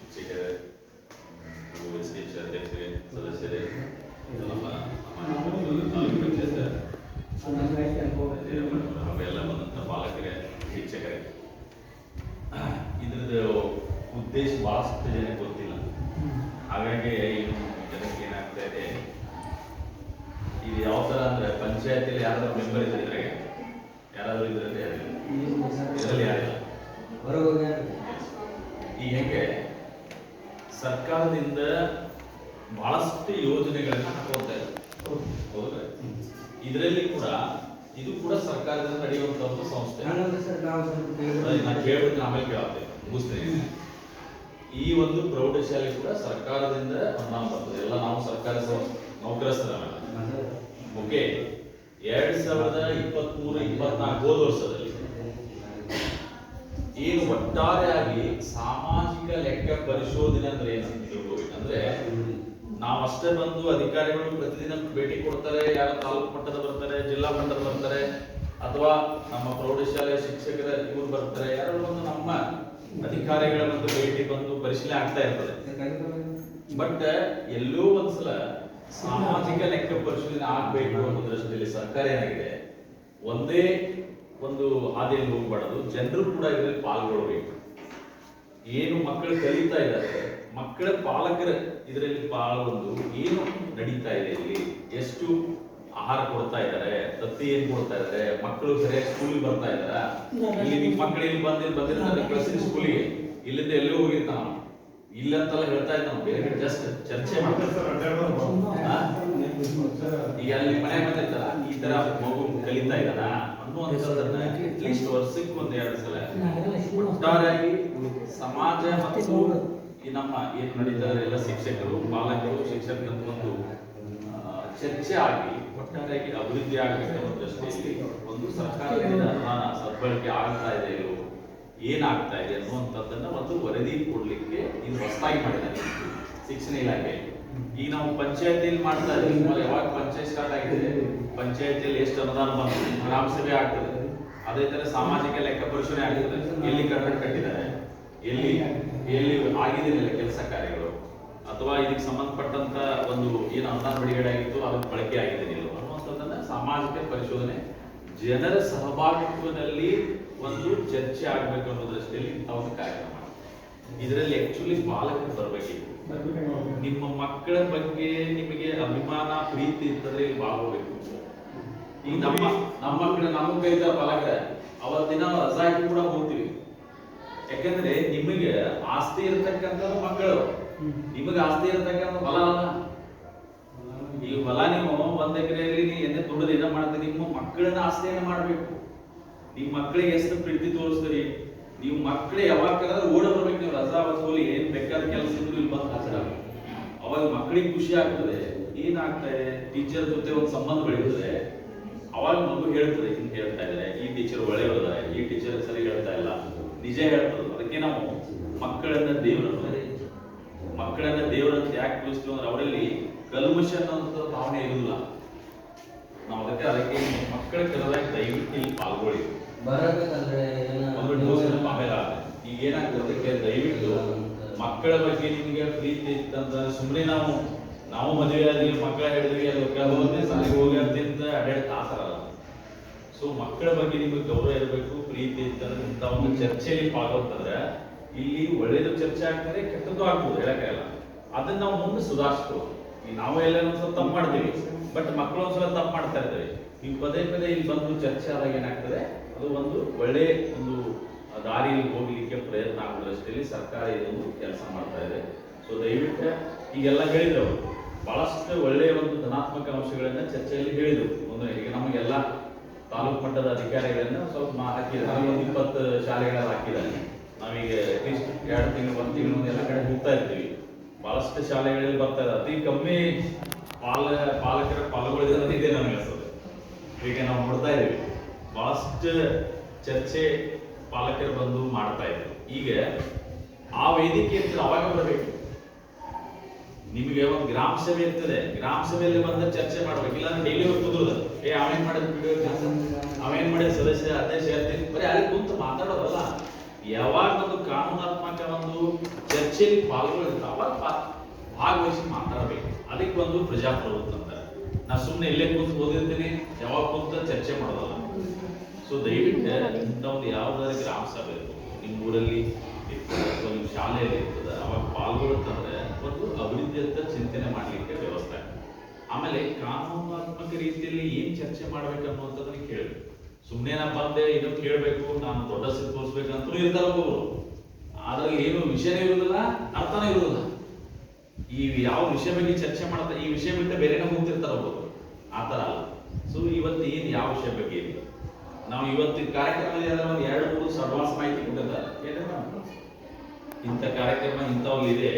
ಶಿಕ್ಷಕರೇ S ನಮ್ಮ ಇದ್ರದ್ದು ಉದ್ದೇಶ ಭಾಳಷ್ಟು ಜನಕ್ಕೆ ಗೊತ್ತಿಲ್ಲ ಹಾಗಾಗಿ ಜನಕ್ಕೆ ಇದೆ ಯಾವ ಥರ ಅಂದ್ರೆ ಪಂಚಾಯತಿಲಿ ಯಾರಾದ್ರೂ ಮೆಂಬರ್ ಇದ್ದಾರೆ ಇದ್ರಾಗೆ ಯಾರಾದ್ರೂ ಇದ್ರಲ್ಲಿ ಇದರಲ್ಲಿ ಯಾರಿಲ್ಲ ಈಗ ಹೆಂಗೆ ಸರ್ಕಾರದಿಂದ ಬಹಳಷ್ಟು ಯೋಜನೆಗಳನ್ನ ಹಾಕೋತಾ ಇದೆ ಹೌದಾ ಇದರಲ್ಲಿ ಕೂಡ ಇದು ಕೂಡ ಸರ್ಕಾರದಿಂದ ನಡೆಯುವಂತ ಒಂದು ಸಂಸ್ಥೆ ನಾನು ಕೇಳ್ಬಿಟ್ಟು ಆಮೇಲೆ ಕೇಳತ್ತೆ ಮುಗಿಸ್ತೇನೆ. ಈ ಒಂದು ಪ್ರೌಢಶಾಲೆ ಕೂಡ ಸರ್ಕಾರದಿಂದ ಅನುದಾನ ಬರ್ತದೆ. ಎಲ್ಲ ನಾವು ಸರ್ಕಾರಿ ನೌಕರಸ್ಥರ ಓಕೆ ಎರಡ್ ಸಾವಿರದ ಇಪ್ಪತ್ತ್ ಮೂರು ಇಪ್ಪತ್ನಾಲ್ಕು ಹೋದ ವರ್ಷದಲ್ಲಿ ಏನು ಒಟ್ಟಾರೆಯಾಗಿ ಸಾಮಾಜಿಕ ಲೆಕ್ಕ ಪರಿಶೋಧನೆ ಅಂದ್ರೆ ಏನಂತ ಅಂದ್ರೆ ನಾವಷ್ಟೇ ಬಂದು ಅಧಿಕಾರಿಗಳು ಪ್ರತಿದಿನ ಭೇಟಿ ಕೊಡ್ತಾರೆ, ಯಾರು ತಾಲೂಕು ಮಟ್ಟದ ಬರ್ತಾರೆ, ಜಿಲ್ಲಾ ಮಟ್ಟದ ಬರ್ತಾರೆ, ಅಥವಾ ನಮ್ಮ ಪ್ರೌಢಶಾಲೆ ಶಿಕ್ಷಕರ ಇವರು ಬರ್ತಾರೆ, ಯಾರೋ ಒಂದು ನಮ್ಮ ಅಧಿಕಾರಿಗಳ ಒಂದು ಭೇಟಿ ಬಂದು ಪರಿಶೀಲನೆ ಆಗ್ತಾ ಇರ್ತದೆ. ಬಟ್ ಎಲ್ಲೋ ಒಂದ್ಸಲ ಸಾಮಾಜಿಕ ಲೆಕ್ಕ ಪರಿಶೋಧನೆ ಆಗ್ಬೇಕು ಅನ್ನೋ ದೃಷ್ಟಿಯಲ್ಲಿ ಸರ್ಕಾರ ಏನಾಗಿದೆ? ಒಂದೇ ಒಂದು ಹಾದಿಯಲ್ಲಿ ಹೋಗ್ಬಾರ್ದು. ಜನರು ಕೂಡ ಇದರಲ್ಲಿ ಪಾಲ್ಗೊಳ್ಬೇಕು ಏನು ಮಕ್ಕಳು ಕಲಿತಾ ಇದ್ದಾರೆ, ಮಕ್ಕಳ ಪಾಲಕರ ಇದರಲ್ಲಿ ಪಾಲ್ಗೊಂಡು ಏನು ನಡೀತಾ ಇದೆ ಇಲ್ಲಿ? ಎಷ್ಟು ಆಹಾರ ಕೊಡ್ತಾ ಇದ್ದಾರೆ, ತತ್ತಿ ಏನ್ ಕೊಡ್ತಾ ಇದ್ದಾರೆ, ಮಕ್ಕಳು ಸರಿಯಾಗಿ ಸ್ಕೂಲಿಗೆ ಬರ್ತಾ ಇದ್ದಾರಾ? ಇಲ್ಲಿ ನಿಮ್ಮ ಮಕ್ಕಳು ಇಲ್ಲಿ ಬಂದ್ ಬಂದಿರ್ತಾರೆ, ಕಳಿಸಿದ ಸ್ಕೂಲಿಗೆ. ಇಲ್ಲಿಂದ ಎಲ್ಲೂ ಹೋಗಿರ್ತಾನ ಇಲ್ಲಂತೆಲ್ಲ ಹೇಳ್ತಾ ಇದ್ದ ನಾವು ಬೇರೆ ಕಡೆ ಜಸ್ಟ್ ಚರ್ಚೆ? ಈಗ ಅಲ್ಲಿ ಮನೆ ಬಂದಿರ್ತಾರ? ಈ ತರ ಮಗು ಕಲಿತಾ ಇದ್ದಾನ? ಅನ್ನುವಂಥದ್ದನ್ನ ಅಟ್ಲೀಸ್ಟ್ ವರ್ಷಕ್ಕೆ ಒಂದ್ ಎರಡು ಸಲ ಒಟ್ಟಾರೆಯಾಗಿ ಸಮಾಜ ಮತ್ತು ಈ ನಮ್ಮ ಏನು ನಡೀತಾರೆ ಎಲ್ಲ ಶಿಕ್ಷಕರು ಪಾಲಕರು ಶಿಕ್ಷಕರ ಒಂದು ಚರ್ಚೆ ಆಗಿ ಒಟ್ಟಾರೆಯಾಗಿ ಅಭಿವೃದ್ಧಿ ಆಗಬೇಕು ದೃಷ್ಟಿಯಲ್ಲಿ ಒಂದು ಸರ್ಕಾರದಿಂದ ಅನುದಾನ ಸದ್ಬಳಕೆ ಆಗ್ತಾ ಇದೆ ಏನಾಗ್ತಾ ಇದೆ ಅನ್ನುವಂಥದ್ದನ್ನ ಒಂದು ವರದಿ ಕೊಡ್ಲಿಕ್ಕೆ ಇದು ಹೊಸದಾಗಿ ಮಾಡಿದ್ದಾರೆ. ಶಿಕ್ಷಣ ಇಲಾಖೆ. ಈಗ ನಾವು ಪಂಚಾಯತಿಯಲ್ಲಿ ಮಾಡ್ತಾ ಇದ್ದೀವಿ. ಯಾವಾಗ ಪಂಚಾಯತ್ ಸ್ಟಾರ್ಟ್ ಆಗಿದೆ, ಪಂಚಾಯತಿಯಲ್ಲಿ ಎಷ್ಟು ಅನುದಾನ ಬಂತು ಗ್ರಾಮ ಸಭೆ ಆಗ್ತದೆ. ಅದೇ ತರ ಸಾಮಾಜಿಕ ಲೆಕ್ಕ ಪರಿಶೋಧನೆ ಆಗ್ತದೆ. ಎಲ್ಲಿ ಕಟ್ಟಡ ಕಟ್ಟಿದ್ದಾರೆ, ಎಲ್ಲಿ ಎಲ್ಲಿ ಆಗಿದೆಯಲ್ಲ ಕೆಲಸ ಕಾರ್ಯಗಳು? ಅಥವಾ ಇದಕ್ಕೆ ಸಂಬಂಧಪಟ್ಟಂತ ಒಂದು ಏನು ಅನುದಾನ ಬಿಡುಗಡೆ ಆಗಿತ್ತು ಅದಕ್ಕೆ ಬಳಕೆ ಆಗಿದೆ ಇಲ್ಲವೋ ಅನ್ನುವಂಥದ್ದನ್ನ ಸಾಮಾಜಿಕ ಪರಿಶೋಧನೆ, ಜನರ ಸಹಭಾಗಿತ್ವದಲ್ಲಿ ಒಂದು ಚರ್ಚೆ ಆಗ್ಬೇಕು ಅನ್ನೋ ದೃಷ್ಟಿಯಲ್ಲಿ ಇಂಥ ಒಂದು ಕಾರ್ಯಕ್ರಮ. ಇದರಲ್ಲಿ ಆಕ್ಚುಲಿ ಬಾಲಕರು ಬರಬೇಕಿತ್ತು. ನಿಮ್ಮ ಮಕ್ಕಳ ಬಗ್ಗೆ ನಿಮಗೆ ಅಭಿಮಾನ, ಪ್ರೀತಿ ಇಲ್ಲಿ ಭಾಗವಹಿಸಬೇಕು ಈಗ ನಮ್ಮ ನಮ್ಮ ಮಕ್ಕಳು ನಮ್ಮ ಕೈದ ಪಾಲಕರ ಅವತ್ತಿನ ರಜಾ ಕೂಡ ಹೋಗ್ತೀವಿ. ಯಾಕಂದ್ರೆ ನಿಮಗೆ ಆಸ್ತಿ ಇರತಕ್ಕಂಥ ಮಕ್ಕಳು. ನಿಮಗೆ ಆಸ್ತಿ ಇರತಕ್ಕಂಥ ಹೊಲ ಅಲ್ಲ. ಈ ಹೊಲ ನೀವು ಒಂದ್ ಎಕರೆಯಲ್ಲಿ ಎಂದೇ ದುಡ್ದು ಏನ ಮಾಡ್ತೀರಿ, ನಿಮ್ಮ ಮಕ್ಕಳನ್ನ ಆಸ್ತಿಯನ್ನ ಮಾಡ್ಬೇಕು. ನಿಮ್ಮ ಮಕ್ಕಳಿಗೆ ಎಷ್ಟು ಪ್ರೀತಿ ತೋರಿಸ್ತೀರಿ? ನೀವು ಮಕ್ಕಳು ಯಾವಾಗ ಕರೆದ್ರೆ ಓಡ ಬರ್ಬೇಕು, ನೀವು ರಜಾ ವಸೂಲಿ ಏನ್ ಬೇಕಾದ ಕೆಲಸ ಇದ್ರು ಇಲ್ಲಿ ಬಂದು ಹಾಜರಾಗ ಅವಾಗ ಮಕ್ಕಳಿಗೆ ಖುಷಿ ಆಗ್ತದೆ, ಏನಾಗ್ತದೆ ಟೀಚರ್ ಜೊತೆ ಒಂದು ಸಂಬಂಧ ಬೆಳೀತದೆ ಅವಾಗ ಮಗು ಹೇಳ್ತದೆ, ಹಿಂಗೆ ಹೇಳ್ತಾ ಇದ್ದಾರೆ, ಈ ಟೀಚರ್ ಒಳ್ಳೆಯವರ ಈ ಟೀಚರ್ ಸರಿ ಹೇಳ್ತಾ ಇಲ್ಲ, ನಿಜ ಹೇಳ್ತದೆ. ಅದಕ್ಕೆ ನಾವು ಮಕ್ಕಳನ್ನ ದೇವರನ್ನು ಮಕ್ಕಳನ್ನ ದೇವರಂತ ಯಾಕೆ ತಿಳಿಸ್ತೀವಿ ಅಂದ್ರೆ ಅವರಲ್ಲಿ ಕಲ್ಮಶ ಅನ್ನೋಂಥ ಭಾವನೆ ಇರುವುದಿಲ್ಲ ನಾವು ಅದಕ್ಕೆ ಅದಕ್ಕೆ ಮಕ್ಕಳ ಕರೆದಾಗ ದಯವಿಟ್ಟು ಇಲ್ಲಿ ಪಾಲ್ಗೊಳ್ಳಿ. ಆಗುತ್ತೆ. ಈಗ ಏನಾಗ್ತದೆ ದಯವಿಟ್ಟು ಮಕ್ಕಳ ಬಗ್ಗೆ ನಿಮ್ಗೆ ಪ್ರೀತಿ ಇತ್ತಂದ್ರೆ ಸುಮ್ಮನೆ ನಾವು ನಾವು ಮದುವೆ ಆದ್ರೆ ಮಕ್ಕಳ ಹೇಳಿದ್ವಿ ಅದಕ್ಕೆ ಹೋದ್ರೆ ಸಾಲಿಗೆ ಹೋಗಿ ಅಂತ ಅಡ್ಯಾಡ್ ತಾಸರಲ್ಲ ಸೊ ಮಕ್ಕಳ ಬಗ್ಗೆ ನಿಮಗೆ ಗೌರವ ಇರಬೇಕು ಪ್ರೀತಿ ಇತ್ತಂದ್ರೆ ಇಂಥ ಒಂದು ಚರ್ಚೆಯಲ್ಲಿ ಪಾಲ್ಗೊಂತಂದ್ರೆ ಇಲ್ಲಿ ಒಳ್ಳೇದು ಚರ್ಚೆ ಆಗ್ತದೆ ಕೆಟ್ಟದ್ದು ಆಗ್ಬೋದು ಹೇಳಕ್ಕಾಗಲ್ಲ ಅದನ್ನ ನಾವು ಮುಂದೆ ಸುಧಾರಿಸ್ಬೋದು. ಈ ನಾವು ಎಲ್ಲ ಒಂದ್ಸಲ ತಪ್ಪು ಮಾಡ್ತೀವಿ ಬಟ್ ಮಕ್ಕಳು ಒಂದ್ಸಲ ತಪ್ಪು ಮಾಡ್ತಾ ಇರ್ತೀವಿ ಈ ಪದೇ ಪದೇ ಇಲ್ಲಿ ಬಂದು ಚರ್ಚೆ ಆದಾಗ ಏನಾಗ್ತದೆ? ಅದು ಒಂದು ಒಳ್ಳೆ ಒಂದು ದಾರಿಯಲ್ಲಿ ಹೋಗ್ಲಿಕ್ಕೆ ಪ್ರಯತ್ನ ಆಗೋ ದೃಷ್ಟಿಯಲ್ಲಿ ಸರ್ಕಾರ ಇದೊಂದು ಕೆಲಸ ಮಾಡ್ತಾ ಇದೆ. ಸೊ ದಯವಿಟ್ಟು ಈಗೆಲ್ಲ ಹೇಳಿದ್ರು ಬಹಳಷ್ಟು ಒಳ್ಳೆಯ ಒಂದು ಧನಾತ್ಮಕ ಅಂಶಗಳನ್ನ ಚರ್ಚೆಯಲ್ಲಿ ಹೇಳಿದರು. ಒಂದು ಈಗ ನಮಗೆಲ್ಲ ತಾಲೂಕು ಮಟ್ಟದ ಅಧಿಕಾರಿಗಳನ್ನ ಸ್ವಲ್ಪ ಹಾಕಿದ್ದಾರೆ. ಒಂದು ಇಪ್ಪತ್ತು ಶಾಲೆಗಳಲ್ಲಿ ಹಾಕಿದ್ದಾರೆ. ನಾವೀಗ ಅಟ್ಲೀಸ್ಟ್ ಎರಡು ತಿಂಗಳು, ಒಂದು ತಿಂಗಳು ಎಲ್ಲ ಕಡೆ ಹೋಗ್ತಾ ಇರ್ತೀವಿ. ಬಹಳಷ್ಟು ಶಾಲೆಗಳಲ್ಲಿ ಬರ್ತಾ ಇದೆ. ಅತಿ ಕಮ್ಮಿ ಪಾಲ ಪಾಲಕರ ಪಾಲ್ಗೊಳ್ಳಿದ್ರೆ ಇದೆ ನಮಗೆ ಅನ್ಸೋದು ಈಗ ನಾವು ನೋಡ್ತಾ ಇದೀವಿ ಬಹಳಷ್ಟು ಚರ್ಚೆ ಪಾಲಕರು ಬಂದು ಮಾಡ್ತಾ ಇದ್ರು. ಈಗ ಆ ವೇದಿಕೆ ಅಂತ ಅವಾಗ ಬರಬೇಕು. ನಿಮಗೆ ಒಂದು ಗ್ರಾಮ ಸಭೆ ಇರ್ತದೆ. ಗ್ರಾಮ ಸಭೆಯಲ್ಲಿ ಬಂದ ಚರ್ಚೆ ಮಾಡ್ಬೇಕು. ಇಲ್ಲ ಡೈಲಿ ಕುದುರದ. ಏ, ಅವೇನ್ ಮಾಡಿದ ಅವೇನ್ ಮಾಡಿದ ಸದಸ್ಯ, ಅಧ್ಯಕ್ಷ ಹೇಳ್ತೀನಿ ಬರೀ ಅಲ್ಲಿ ಕುಂತು ಮಾತಾಡೋದಲ್ಲ. ಯಾವಾಗ ಒಂದು ಕಾನೂನಾತ್ಮಕ ಒಂದು ಚರ್ಚೆಯಲ್ಲಿ ಪಾಲ್ಗೊಳ್ಳುತ್ತೆ, ಅವಾಗ ಭಾಗವಹಿಸಿ ಮಾತಾಡಬೇಕು. ಅದಕ್ಕೆ ಒಂದು ಪ್ರಜಾಪ್ರಭುತ್ವ ಅಂತಾರೆ ನಾ ಸುಮ್ಮನೆ ಇಲ್ಲೇ ಕೂತು ಓದಿರ್ತೀನಿ. ಯಾವಾಗ ಕೂತ ಚರ್ಚೆ ಮಾಡೋದಲ್ಲ. ಸೊ ದಯವಿಟ್ಟು ಇಂಥ ಒಂದು ಯಾವ್ದಾದ್ರು ಗ್ರಾಮ ಸಭೆ ನಿಮ್ಮ ಊರಲ್ಲಿ ಅಥವಾ ನಿಮ್ಮ ಶಾಲೆಯಲ್ಲಿ ಇರ್ತದೆ, ಅವಾಗ ಪಾಲ್ಗೊಳ್ಳುತ್ತಂದ್ರೆ ಒಂದು ಅಂತ ಚಿಂತನೆ ಮಾಡಲಿಕ್ಕೆ ವ್ಯವಸ್ಥೆ. ಆಮೇಲೆ ಕಾನೂನಾತ್ಮಕ ರೀತಿಯಲ್ಲಿ ಏನ್ ಚರ್ಚೆ ಮಾಡ್ಬೇಕು ಅನ್ನುವಂಥದ್ದನ್ನ ಕೇಳಬೇಕು. ಸುಮ್ಮನೆ ನಾ ಬಂದೆ ಇದು ಕೇಳಬೇಕು, ನಾನು ದೊಡ್ಡ ಅಂತಲೂ ಇರ್ತಾರ ಒಬ್ಬರು ಅದ್ರಲ್ಲಿ ಏನು ವಿಷಯನೇ ಇರುವುದಿಲ್ಲ ಅರ್ಥನೇ ಇರುವುದಿಲ್ಲ ಈ ಯಾವ ವಿಷಯ ಬಗ್ಗೆ ಚರ್ಚೆ ಮಾಡ್ತಾ ಈ ವಿಷಯ ಬಿಟ್ಟು ಬೇರೆನೇ ಹೋಗ್ತಿರ್ತಾರ ಒಬ್ಬರು ಆ ಥರ ಅಲ್ಲ. ಸೊ ಇವತ್ತು ಏನು ಯಾವ ವಿಷಯ ಬಗ್ಗೆ ಇದೆ ನಾವು ಇವತ್ತು ಕಾರ್ಯಕ್ರಮದಲ್ಲಿ ಅದರ ಒಂದು ಎರಡು, ಮೂರು ಸರ್ವಾಸ ಮಾಹಿತಿ ಕೊಟ್ಟದ? ಇಂಥ ಕಾರ್ಯಕ್ರಮ ಇಂಥವ್ರು ಇದೆ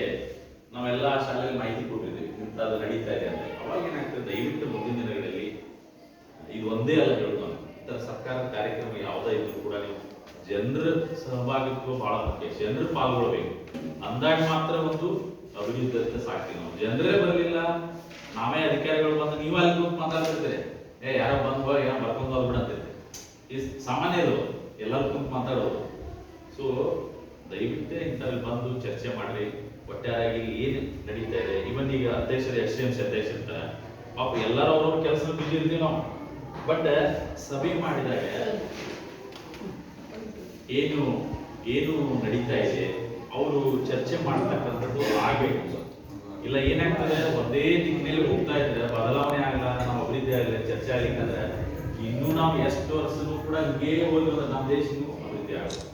ನಾವೆಲ್ಲ ಶಾಲೆಯಲ್ಲಿ ಮಾಹಿತಿ ಕೊಟ್ಟಿದ್ದೀವಿ. ಅದು ನಡೀತಾ ಇದೆ ಅಂತ. ಅವಾಗ ಏನಾಗ್ತದೆ? ದಯವಿಟ್ಟು ಮುಂದಿನ ದಿನಗಳಲ್ಲಿ ಇದು ಒಂದೇ ಅಲ್ಲ ಹೇಳೋದು ಇಂಥ ಸರ್ಕಾರದ ಕಾರ್ಯಕ್ರಮ ಯಾವುದೇ ಇದ್ರು ಕೂಡ ನೀವು ಜನರ ಸಹಭಾಗಿತ್ವ ಬಹಳ ಮುಖ್ಯ. ಜನರು ಪಾಲ್ಗೊಳ್ಬೇಕು. ಅಂದಾಗ ಮಾತ್ರ ಒಂದು ಅಭಿವೃದ್ಧಿ ಅಂತ ಸಾಕ್ತೀವಿ ನಾವು. ಜನರೇ ಬರಲಿಲ್ಲ. ನಾವೇ ಅಧಿಕಾರಿಗಳು ಬಂದು ನೀವು ಅಲ್ಲಿ ಕೂತ್ ಮಾತಾಡ್ತಿರ್ತೀರಿ. ಏ, ಯಾರೋ ಬಂದ್ ಹೋಗಿ ಏನೋ ಬರ್ಕೊಂಡು ಹೋಗ್ಬಿಡಂತಿರ್ತೀರಿ ಈ ಸಾಮಾನ್ಯ ಇದು. ಎಲ್ಲರೂ ಕುಂತು ಮಾತಾಡೋದು. ಸೊ ದಯವಿಟ್ಟು ಇಂಥಲ್ಲಿ ಬಂದು ಚರ್ಚೆ ಮಾಡ್ರಿ. ಒಟ್ಟಾರೆಯಾಗಿ ಏನು ನಡೀತಾ ಇದೆ. ಇವನ್ ಈಗ ಅಧ್ಯಕ್ಷರು ಎಸ್ ಸಿ ಅಧ್ಯಕ್ಷ ಇರ್ತಾರೆ. ಪಾಪ ಎಲ್ಲರೂ ಅವ್ರವ್ರ ಕೆಲಸ ಬಿಜಿ ಇರ್ತೀವಿ ನಾವು. ಬಟ್ ಸಭೆ ಮಾಡಿದಾಗ ಏನು ಏನು ನಡೀತಾ ಇದೆ, ಅವರು ಚರ್ಚೆ ಮಾಡ್ತಕ್ಕಂಥದ್ದು ಆಗಬೇಕು. ಇಲ್ಲ ಏನಾಗ್ತದೆ, ಒಂದೇ ದಿಕ್ಕಿನಲ್ಲಿ ಹೋಗ್ತಾ ಇದ್ರೆ, ಬದಲಾವಣೆ ಆಗಲ್ಲ, ನಾವು ಅಭಿವೃದ್ಧಿ ಆಗಲಿ, ಚರ್ಚೆ ಆಗ್ಲಿಕ್ಕಂದ್ರೆ ಇನ್ನೂ ನಾವು ಎಷ್ಟು ವರ್ಷನೂ ಕೂಡ ಹೀಗೆ ಹೋಗಿರೋದು ನಮ್ಮ ದೇಶ ಅಭಿವೃದ್ಧಿ ಆಗುತ್ತೆ.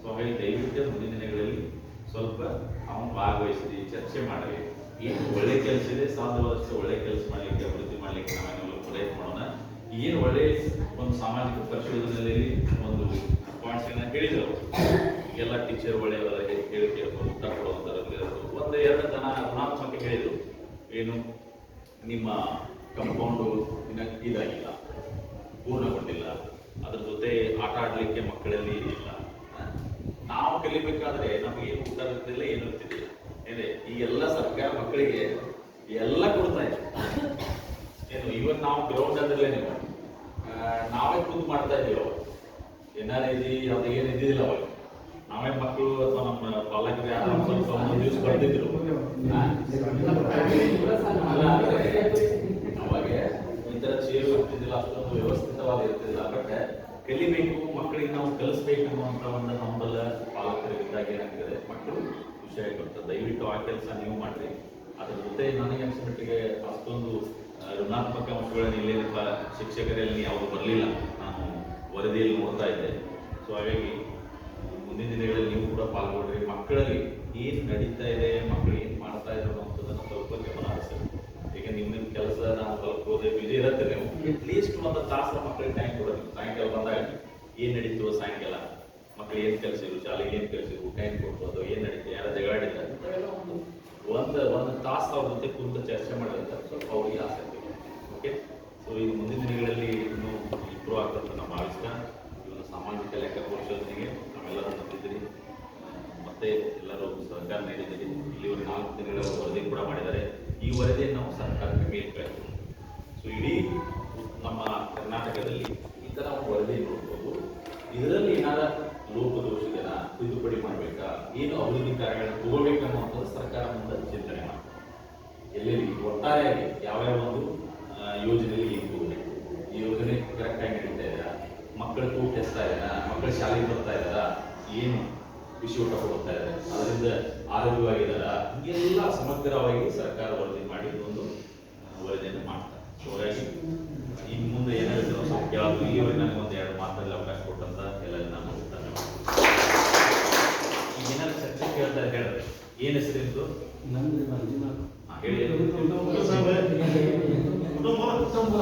ಸೊ ಹಾಗಾಗಿ ದಯವಿಟ್ಟು ಮುಂದಿನ ದಿನಗಳಲ್ಲಿ ಸ್ವಲ್ಪ ಅವನು ಭಾಗವಹಿಸಿ, ಚರ್ಚೆ ಮಾಡಲಿ ಏನು ಒಳ್ಳೆ ಕೆಲಸ ಇದೆ, ಸಾಧ್ಯವಾದಷ್ಟು ಒಳ್ಳೆ ಕೆಲಸ ಮಾಡಲಿಕ್ಕೆ, ಅಭಿವೃದ್ಧಿ ಮಾಡಲಿಕ್ಕೆ ನಾವೇನೆಲ್ಲ ಪ್ರಯತ್ನ ಮಾಡೋಣ. ಏನು ಒಳ್ಳೆ ಒಂದು ಸಾಮಾಜಿಕ ಪರಿಶೋಧನೆಯಲ್ಲಿ ಒಂದು ಪಾಯಿಂಟ್ಸ್ ಹೇಳಿದ್ರು. ಎಲ್ಲ ಟೀಚರ್ ಒಳ್ಳೆಯವರ ಕೇಳ್ಕೊಂಡು ಉತ್ತರ ಕೊಡುವಂಥದ್ರಲ್ಲಿ ಒಂದು ಎರಡು ಜನ ಋಣಾತ್ಮಕ ಹೇಳಿದರು. ಏನು ನಿಮ್ಮ ಕಂಪೌಂಡು ಇದಾಗಿಲ್ಲ. ಪೂರ್ಣಗೊಂಡಿಲ್ಲ ಅದ್ರ ಜೊತೆ ಆಟ ಆಡಲಿಕ್ಕೆ ಮಕ್ಕಳಲ್ಲಿ ಇಲ್ಲ ನಾವು ಕಲಿಬೇಕಾದ್ರೆ ನಮಗೆ ಏನು ಊಟ ಇರ್ತಿಲ್ಲ ಏನು ಇರ್ತಿಲ್ಲ ಏನೇ ಈ ಎಲ್ಲ ಸರ್ಕಾರ ಮಕ್ಕಳಿಗೆ ಎಲ್ಲ ಕೊಡ್ತಾ ಇದೆ. ಏನು ಇವನ್ ನಾವು ಗ್ರೌಂಡ್ ಅಂದ್ರೆ ನೀವು. ನಾವೇ ಕೂತ್ ಮಾಡ್ತಾ ಇದೀವಿ? ಆರ್ ಐ ಅದು ಏನು ಇದ್ದಿದ್ದಿಲ್ಲ ಅವಾಗ. ನಾವೇ ಮಕ್ಕಳು ಅಥವಾ ನಮ್ಮ ಪಾಲಕರು ಯಾರು ಸ್ವಲ್ಪ ದಿವಸ ಬರ್ತಿದ್ರು ಆ? ಅಲ್ಲ, ಅಂದ್ರೆ ಅವಾಗ ಈ ಇರ್ತಿದ್ದಿಲ್ಲ ಅಷ್ಟೊಂದು ವ್ಯವಸ್ಥಿತವಾಗಿರ್ತಿಲ್ಲ ಇರ್ತಿದ್ದಿಲ್ಲ ಬಟ್ ಕಲಿಬೇಕು, ಮಕ್ಕಳಿಗೆ ನಾವು ಕಲಿಸ್ಬೇಕು ಅನ್ನುವಂತ ಒಂದು ಹಂಬಲ ಪಾಲಕರಿದ್ದಾಗ ಏನಾಗ್ತದೆ? ಮಕ್ಕಳು ಖುಷಿಯಾಗಿ ಬರ್ತದೆ ದಯವಿಟ್ಟು ಆ ಕೆಲಸ ನೀವು ಮಾಡ್ರಿ. ಅದ್ರ ಜೊತೆ ನನಗೆ ಅನ್ಸಿಬಿಟ್ಟಿಗೆ ಅಷ್ಟೊಂದು ಋಣಾತ್ಮಕ ಅಂಶಗಳನ್ನು ಇಲ್ಲೇನಪ್ಪ ಶಿಕ್ಷಕರಲ್ಲಿ ಅವರು ಬರಲಿಲ್ಲ. ನಾನು ವರದಿಯಲ್ಲಿ ನೋಡ್ತಾ ಇದ್ದೆ. ಸೊ ಹಾಗಾಗಿ ಮುಂದಿನ ದಿನಗಳಲ್ಲಿ ನೀವು ಕೂಡ ಪಾಲ್ಗೊಳ್ರಿ. ಮಕ್ಕಳಲ್ಲಿ ಏನು ನಡೀತಾ ಇದೆ, ಮಕ್ಕಳು ಏನು ಮಾಡ್ತಾ ಇದ್ದಾರೆ ಅನ್ನೋದನ್ನ ಸ್ವಲ್ಪ ಗಮನ ಹರಿಸ್ರಿ. ನಿಮ್ಮ ಕೆಲಸ ನಾವು ಸ್ವಲ್ಪ ಬಿಜಿ ಇರುತ್ತೆ ನೀವು. ಅಟ್ಲೀಸ್ಟ್ ಒಂದು ತಾಸು ಮಕ್ಕಳಿಗೆ ಟೈಮ್ ಕೊಡೋದು ಸಾಯಂಕಾಲ ಬಂದಾಗ ಏನು ನಡೀತು ಸಾಯಂಕಾಲ? ಮಕ್ಳು ಏನು ಕೆಲಸ ಇರು ಶಾಲೆಗೆ ಏನು ಕೆಲಸ ಇರು ಊಟ ಏನು ಕೊಡ್ಬೋದು, ಏನು ನಡೀತು? ಯಾರು ಇಂಥವೆಲ್ಲ ಒಂದು ಒಂದು ಒಂದು ತಾಸು ಅವ್ರ ಜೊತೆ ಕುಂತು ಚರ್ಚೆ ಮಾಡಿದ್ರೆ ಸ್ವಲ್ಪ ಅವ್ರಿಗೆ ಆಸಕ್ತಿ ಓಕೆ ಸೊ ಈ ಮುಂದಿನ ದಿನಗಳಲ್ಲಿ ಇನ್ನೂ ಇಂಪ್ರೂವ್ ನಮ್ಮ ನಾವು ಭಾವಿಸ್ತಾ ಇವನು ಸಾಮಾಜಿಕ ಲೆಕ್ಕ ಪರಿಶೋಧನೆಗೆ ನಾವೆಲ್ಲರೂ ನಂಬಿದ್ರಿ ಮತ್ತೆ ಎಲ್ಲರೂ ಸಹಕಾರ ನೀಡಿದ್ದೀರಿ. ಒಂದು ನಾಲ್ಕು ದಿನಗಳ ವರದಿ ಕೂಡ ಮಾಡಿದ್ದಾರೆ. ಈ ವರದಿಯನ್ನು ನಾವು ಸರ್ಕಾರಕ್ಕೆ ಬೇಕಾಗಿದೆ ಸೊ ಇಡೀ ನಮ್ಮ ಕರ್ನಾಟಕದಲ್ಲಿ ಈ ಥರ ವರದಿ ನೋಡ್ಬೋದು. ಇದರಲ್ಲಿ ಏನಾರ ಲೋಪದೋಷಗಳನ್ನ ತಿದ್ದುಪಡಿ ಮಾಡಬೇಕಾ? ಏನು ಅಭಿವೃದ್ಧಿ ಕಾರ್ಯಗಳನ್ನು ತಗೋಬೇಕನ್ನುವಂಥದ್ದು ಸರ್ಕಾರ ಮುಂದೆ ಚಿಂತನೆ ಮಾಡ್ತಾರೆ ಎಲ್ಲೆಲ್ಲಿ ಒಟ್ಟಾರೆಯಾಗಿ ಯಾವ್ಯಾವ ಒಂದು ಯೋಜನೆಯಲ್ಲಿ ಏನು ತಗೋಬೇಕು ಈ ಯೋಜನೆ ಕರೆಕ್ಟಾಗಿ ನಡೀತಾ ಇದೆಯಾ? ಮಕ್ಕಳ ತೂಕ ಎಸ್ತಾ ಇದೆಯಾ ಮಕ್ಕಳ ಶಾಲೆಗೆ ಬರ್ತಾ ಇದ್ದಾರಾ? ಏನು ವಿಷಯ ಊಟ ಕೊಡ್ತಾ ಇದ್ದಾರೆ? ಅದರಿಂದ ಆರೋಗ್ಯವಾಗಿದ್ದಾರ ಹೀಗೆಲ್ಲ ಸಮಗ್ರವಾಗಿ ಸರ್ಕಾರ ವರದಿ ಮಾಡಿ ಒಂದು ವರದಿಯನ್ನು ಮಾಡ್ತಾರೆ. ಸೊ ಹಾಗಾಗಿ ಇನ್ನು ಮುಂದೆ ಏನಾಗುತ್ತೆ ಯಾವುದು ಇಲ್ಲಿವರೆಗೆ ನನಗೆ ಒಂದು ಎರಡು ಮಾತಲ್ಲಿ ಅವಕಾಶ ಕೊಟ್ಟಂತ ಎಲ್ಲ ನಾನು ಈಗ ಏನಾದ್ರು ಚರ್ಚೆ ಕೇಳ್ತಾರೆ ಹೇಳಿದ್ರೆ ಏನು ಹೆಸರಿತ್ತು ನಂದು ಮಂಜುನಾಥ್ ಹಾ, ಹೇಳಿ. ಕುಟುಂಬ.